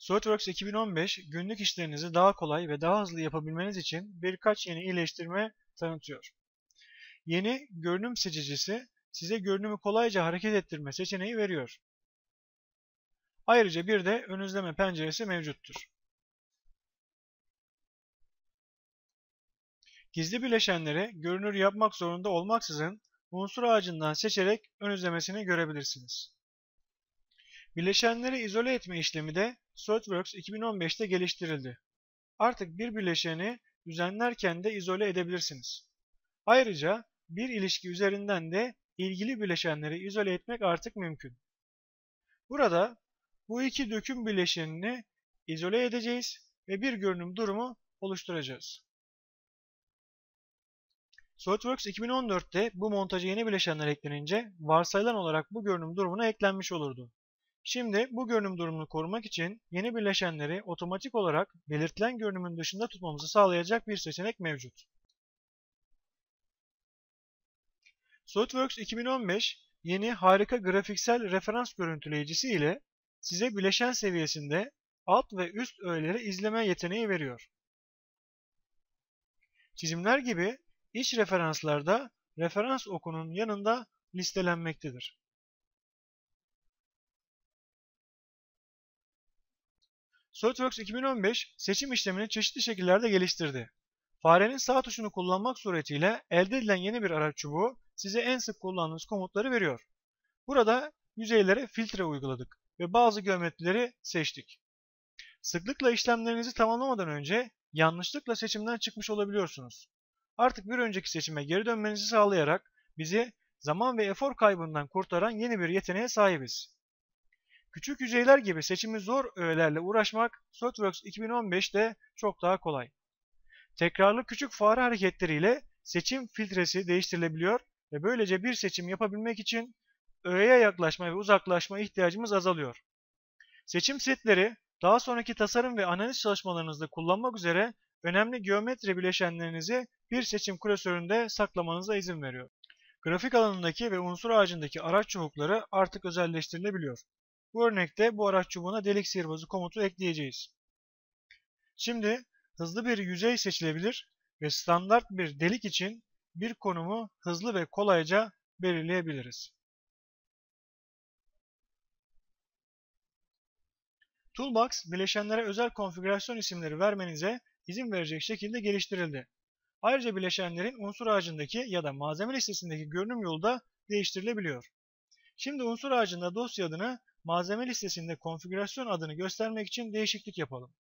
SolidWorks 2015 günlük işlerinizi daha kolay ve daha hızlı yapabilmeniz için birkaç yeni iyileştirme tanıtıyor. Yeni görünüm seçicisi size görünümü kolayca hareket ettirme seçeneği veriyor. Ayrıca bir de ön izleme penceresi mevcuttur. Gizli bileşenleri görünür yapmak zorunda olmaksızın unsur ağacından seçerek ön izlemesini görebilirsiniz. Bileşenleri izole etme işlemi de SolidWorks 2015'te geliştirildi. Artık bir bileşeni düzenlerken de izole edebilirsiniz. Ayrıca bir ilişki üzerinden de ilgili bileşenleri izole etmek artık mümkün. Burada bu iki döküm bileşenini izole edeceğiz ve bir görünüm durumu oluşturacağız. SolidWorks 2014'te bu montaja yeni bileşenler eklenince varsayılan olarak bu görünüm durumuna eklenmiş olurdu. Şimdi bu görünüm durumunu korumak için yeni bileşenleri otomatik olarak belirtilen görünümün dışında tutmamızı sağlayacak bir seçenek mevcut. SolidWorks 2015 yeni harika grafiksel referans görüntüleyicisi ile size bileşen seviyesinde alt ve üst öğeleri izleme yeteneği veriyor. Çizimler gibi iç referanslarda referans okunun yanında listelenmektedir. SolidWorks 2015 seçim işlemini çeşitli şekillerde geliştirdi. Farenin sağ tuşunu kullanmak suretiyle elde edilen yeni bir araç çubuğu size en sık kullandığınız komutları veriyor. Burada yüzeylere filtre uyguladık ve bazı geometrileri seçtik. Sıklıkla işlemlerinizi tamamlamadan önce yanlışlıkla seçimden çıkmış olabiliyorsunuz. Artık bir önceki seçime geri dönmenizi sağlayarak bizi zaman ve efor kaybından kurtaran yeni bir yeteneğe sahibiz. Küçük yüzeyler gibi seçimi zor öğelerle uğraşmak SolidWorks 2015'te çok daha kolay. Tekrarlı küçük fare hareketleriyle seçim filtresi değiştirilebiliyor ve böylece bir seçim yapabilmek için öğeye yaklaşma ve uzaklaşma ihtiyacımız azalıyor. Seçim setleri daha sonraki tasarım ve analiz çalışmalarınızda kullanmak üzere önemli geometri bileşenlerinizi bir seçim klasöründe saklamanıza izin veriyor. Grafik alanındaki ve unsur ağacındaki araç çubukları artık özelleştirilebiliyor. Bu örnekte bu araç çubuğuna delik sihirbazı komutu ekleyeceğiz. Şimdi hızlı bir yüzey seçilebilir ve standart bir delik için bir konumu hızlı ve kolayca belirleyebiliriz. Toolbox, bileşenlere özel konfigürasyon isimleri vermenize izin verecek şekilde geliştirildi. Ayrıca bileşenlerin unsur ağacındaki ya da malzeme listesindeki görünüm yolu da değiştirilebiliyor. Şimdi unsur ağacında dosya adını malzeme listesinde konfigürasyon adını göstermek için değişiklik yapalım.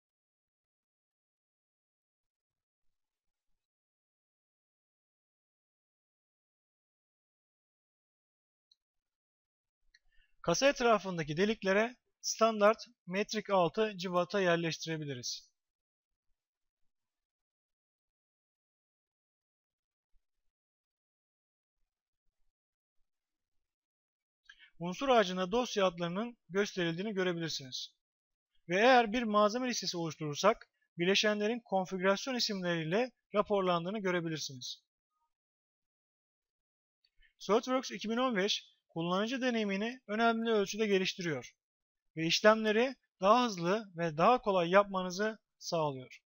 Kasa etrafındaki deliklere standart metrik 6 civata yerleştirebiliriz. Unsur ağacında dosya adlarının gösterildiğini görebilirsiniz. Ve eğer bir malzeme listesi oluşturursak bileşenlerin konfigürasyon isimleriyle raporlandığını görebilirsiniz. SolidWorks 2015 kullanıcı deneyimini önemli ölçüde geliştiriyor ve işlemleri daha hızlı ve daha kolay yapmanızı sağlıyor.